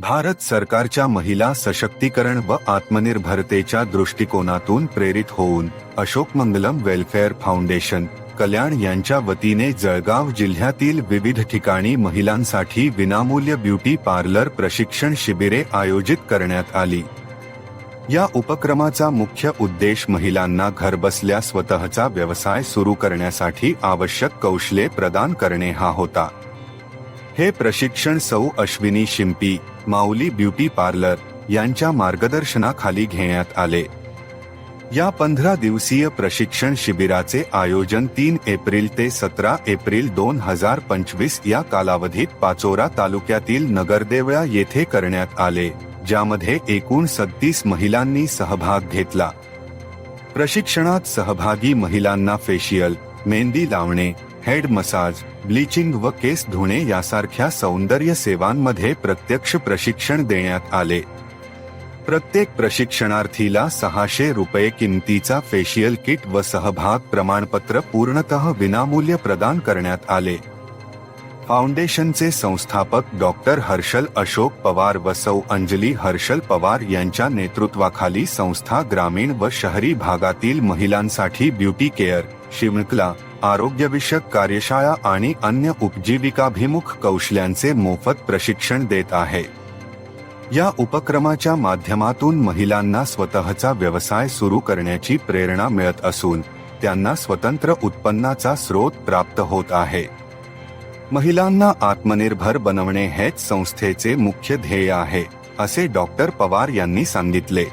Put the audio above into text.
भारत सरकारच्या महिला सशक्तीकरण व आत्मनिर्भरतेच्या दृष्टिकोनातून प्रेरित होऊन अशोक मंगलम वेलफेअर फाउंडेशन कल्याण यांच्या वतीने जळगाव जिल्ह्यातील विविध ठिकाणी महिलांसाठी विनामूल्य ब्युटी पार्लर प्रशिक्षण शिबिरे आयोजित करण्यात आली. या उपक्रमाचा मुख्य उद्देश महिलांना घरबसल्या स्वतःचा व्यवसाय सुरू करण्यासाठी आवश्यक कौशल्ये प्रदान करणे हा होता. हे प्रशिक्षण सौ अश्विनी शिंपी माऊली ब्युटी पार्लर यांच्या मार्गदर्शनाखाली घेण्यात आले. या पंधरा दिवसीय प्रशिक्षण शिबिराचे आयोजन तीन एप्रिल ते सतरा एप्रिल दोन हजार पंचवीस या कालावधीत पाचोरा तालुक्यातील नगरदेवळा येथे करण्यात आले ज्यामध्ये एकूण सत्तीस महिलांनी सहभाग घेतला. प्रशिक्षणात सहभागी महिलांना फेशियल मेहंदी लावणे हेड मसाज ब्लीचिंग व केस धुणे यासारख्या सौंदर्य सेवांमध्ये प्रत्यक्ष प्रशिक्षण देण्यात आले. प्रत्येक प्रशिक्षणार्थीला सहाशे रुपये किमतीचा फेशियल किट व सहभाग प्रमाणपत्र पूर्णतः विनामूल्य प्रदान करण्यात आले. फाउंडेशनचे संस्थापक डॉक्टर हर्षल अशोक पवार व सौ अंजली हर्षल पवार यांच्या नेतृत्वाखाली संस्था ग्रामीण व शहरी भागातील महिलांसाठी ब्युटी केअर शिवणकला आरोग्यविषयक कार्यशाळा आणि अन्य उपजीविकाभिमुख कौशल्यांचे मोफत प्रशिक्षण देत आहे. या उपक्रमाच्या माध्यमातून महिलांना स्वतःचा व्यवसाय सुरू करण्याची प्रेरणा मिळत असून त्यांना स्वतंत्र उत्पन्नाचा स्रोत प्राप्त होत आहे. महिलांना आत्मनिर्भर बनवणे हेच संस्थेचे मुख्य ध्येय आहे असे डॉक्टर पवार यांनी सांगितले.